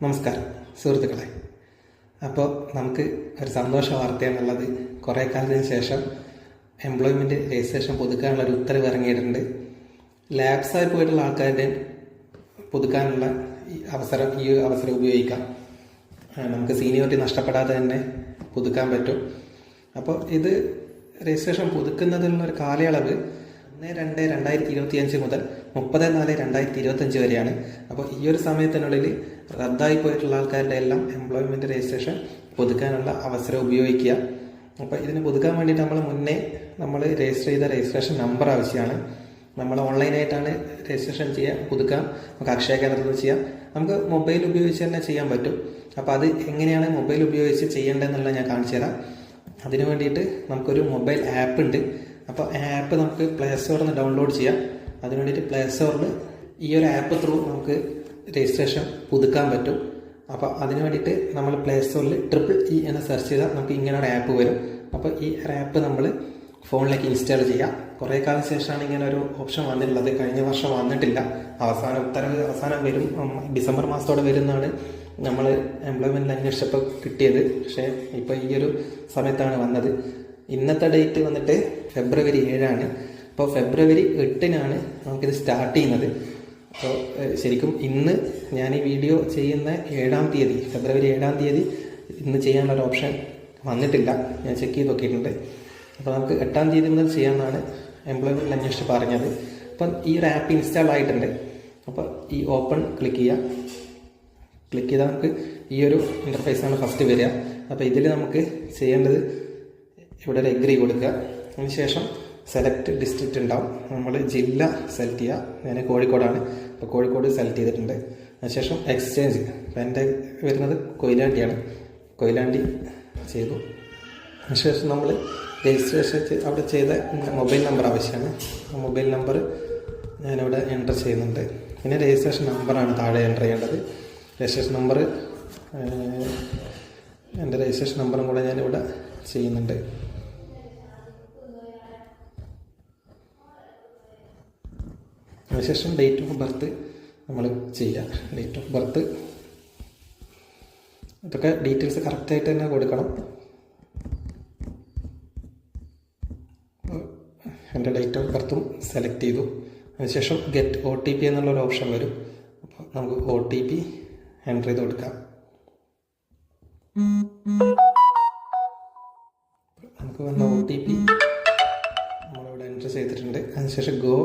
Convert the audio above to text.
നമസ്കാരം സുഹൃത്തുക്കളെ. അപ്പോൾ നമുക്ക് ഒരു സന്തോഷ വാർത്ത എന്നുള്ളത് കുറേ കാലത്തിന് ശേഷം എംപ്ലോയ്മെന്റ് രജിസ്ട്രേഷൻ പുതുക്കാനുള്ള ഒരു ഉത്തരവ് ഇറങ്ങിയിട്ടുണ്ട്. ലാബ്സായി പോയിട്ടുള്ള ആൾക്കാരുടെ പുതുക്കാനുള്ള അവസരം ഈ അവസരം ഉപയോഗിക്കാം. നമുക്ക് സീനിയോറിറ്റി നഷ്ടപ്പെടാതെ തന്നെ പുതുക്കാൻ പറ്റും. അപ്പോൾ ഇത് രജിസ്ട്രേഷൻ പുതുക്കുന്നതിനുള്ള ഒരു കാലയളവ് ഒന്ന് രണ്ട് രണ്ടായിരത്തി ഇരുപത്തി അഞ്ച് മുതൽ മുപ്പത് നാല് രണ്ടായിരത്തി ഇരുപത്തി അഞ്ച് വരെയാണ്. അപ്പോൾ ഈ ഒരു സമയത്തിനുള്ളിൽ റദ്ദായി പോയിട്ടുള്ള ആൾക്കാരുടെ എല്ലാം എംപ്ലോയ്മെന്റ് രജിസ്ട്രേഷൻ പുതുക്കാനുള്ള അവസരം ഉപയോഗിക്കുക. അപ്പോൾ ഇതിന് പുതുക്കാൻ വേണ്ടിയിട്ട് നമ്മൾ മുന്നേ നമ്മൾ രജിസ്റ്റർ ചെയ്ത രജിസ്ട്രേഷൻ നമ്പർ ആവശ്യമാണ്. നമ്മൾ ഓൺലൈനായിട്ടാണ് രജിസ്ട്രേഷൻ ചെയ്യാം പുതുക്കാം. നമുക്ക് അക്ഷയ കേന്ദ്രത്തിൽ ചെയ്യാം. നമുക്ക് മൊബൈൽ ഉപയോഗിച്ച് തന്നെ ചെയ്യാൻ പറ്റും. അപ്പോൾ അത് എങ്ങനെയാണ് മൊബൈൽ ഉപയോഗിച്ച് ചെയ്യേണ്ടതെന്നുള്ളത് ഞാൻ കാണിച്ചു തരാം അതിനു വേണ്ടിയിട്ട് നമുക്കൊരു മൊബൈൽ ആപ്പ് ഉണ്ട്. അപ്പോൾ ആപ്പ് നമുക്ക് പ്ലേ സ്റ്റോറിൽ നിന്ന് ഡൗൺലോഡ് ചെയ്യാം. അതിന് വേണ്ടിയിട്ട് പ്ലേ സ്റ്റോറിൽ ഈ ഒരു ആപ്പ് ത്രൂ നമുക്ക് രജിസ്ട്രേഷൻ പുതുക്കാൻ പറ്റും. അപ്പോൾ അതിന് വേണ്ടിയിട്ട് നമ്മൾ പ്ലേ സ്റ്റോറിൽ ട്രിപ്പിൾ ഇ എന്ന് സെർച്ച് ചെയ്താൽ നമുക്ക് ഇങ്ങനെ ഒരു ആപ്പ് വരും. അപ്പോൾ ഈ ഒരു ആപ്പ് നമ്മൾ ഫോണിലേക്ക് ഇൻസ്റ്റാൾ ചെയ്യാം. കുറേ കാലം ശേഷമാണ് ഇങ്ങനെ ഒരു ഓപ്ഷൻ വന്നിട്ടുള്ളത്. കഴിഞ്ഞ വർഷം വന്നിട്ടില്ല. അവസാന ഉത്തരവ് അവസാനം വരും. ഡിസംബർ മാസത്തോടെ വരുന്നതാണ് നമ്മൾ എംപ്ലോയ്മെന്റിൽ അന്വേഷിച്ചപ്പോൾ കിട്ടിയത്. പക്ഷേ ഇപ്പോൾ ഈ ഒരു സമയത്താണ് വന്നത്. ഇന്നത്തെ ഡേറ്റ് വന്നിട്ട് ഫെബ്രുവരി ഏഴാണ്. അപ്പോൾ ഫെബ്രുവരി എട്ടിനാണ് നമുക്കിത് സ്റ്റാർട്ട് ചെയ്യുന്നത്. അപ്പോൾ ശരിക്കും ഇന്ന് ഞാൻ ഈ വീഡിയോ ചെയ്യുന്ന ഏഴാം തീയതി ഫെബ്രുവരി ഏഴാം തീയതി ഇന്ന് ചെയ്യാനുള്ള ഒരു ഓപ്ഷൻ വന്നിട്ടില്ല. ഞാൻ ചെക്ക് ചെയ്ത് നോക്കിയിട്ടുണ്ട്. അപ്പോൾ നമുക്ക് എട്ടാം തീയതി മുതൽ ചെയ്യാമെന്നാണ് എംപ്ലോയ്മെന്റ് അന്വേഷിച്ച് പറഞ്ഞത്. അപ്പം ഈ ഒരു ആപ്പ് ഇൻസ്റ്റാൾ ആയിട്ടുണ്ട്. അപ്പോൾ ഈ ഓപ്പൺ ക്ലിക്ക് ചെയ്യുക ക്ലിക്ക് ചെയ്താൽ നമുക്ക് ഈ ഒരു ഇന്റർഫേസാണ് ഫസ്റ്റ് വരിക. അപ്പോൾ ഇതിൽ നമുക്ക് ചെയ്യേണ്ടത് ഇവിടെ ഒരു എഗ്രി കൊടുക്കുക. അതിനുശേഷം സെലക്ട് ഡിസ്ട്രിക്റ്റ് ഉണ്ടാവും. നമ്മൾ ജില്ല സെലക്ട് ചെയ്യുക. ഞാൻ കോഴിക്കോടാണ്. അപ്പോൾ കോഴിക്കോട് സെലക്ട് ചെയ്തിട്ടുണ്ട്. അതിനുശേഷം എക്സ്ചേഞ്ച് അപ്പോൾ എന്റെ വരുന്നത് കൊയിലാണ്ടിയാണ്. കൊയിലാണ്ടി ചെയ്തു. അതിനുശേഷം നമ്മൾ രജിസ്ട്രേഷൻ അവിടെ ചെയ്ത മൊബൈൽ നമ്പർ ആവശ്യമാണ്. ആ മൊബൈൽ നമ്പർ ഞാനിവിടെ എന്റർ ചെയ്യുന്നുണ്ട്. പിന്നെ രജിസ്ട്രേഷൻ നമ്പറാണ് താഴെ എന്റർ ചെയ്യേണ്ടത്. രജിസ്ട്രേഷൻ നമ്പർ എന്റെ രജിസ്ട്രേഷൻ നമ്പറും കൂടെ ഞാനിവിടെ ചെയ്യുന്നുണ്ട്. അതിനുശേഷം ഡേറ്റ് ഓഫ് ബർത്ത് നമ്മൾ ചെയ്യുക ഡേറ്റ് ഓഫ് ബർത്ത് ഇതൊക്കെ ഡീറ്റെയിൽസ് കറക്റ്റായിട്ട് തന്നെ കൊടുക്കണം. എന്റെ ഡേറ്റ് ഓഫ് ബർത്തും സെലക്ട് ചെയ്തു. അതിനുശേഷം ഗെറ്റ് ഒ ടി പി എന്നുള്ളൊരു ഓപ്ഷൻ വരും. അപ്പോൾ നമുക്ക് ഒ ടി പി എന്റർ ചെയ്ത് കൊടുക്കാം. നമുക്ക് വന്ന ഒ ടി പി നമ്മളിവിടെ എന്റർ ചെയ്തിട്ടുണ്ട്. അതിനുശേഷം ഗോ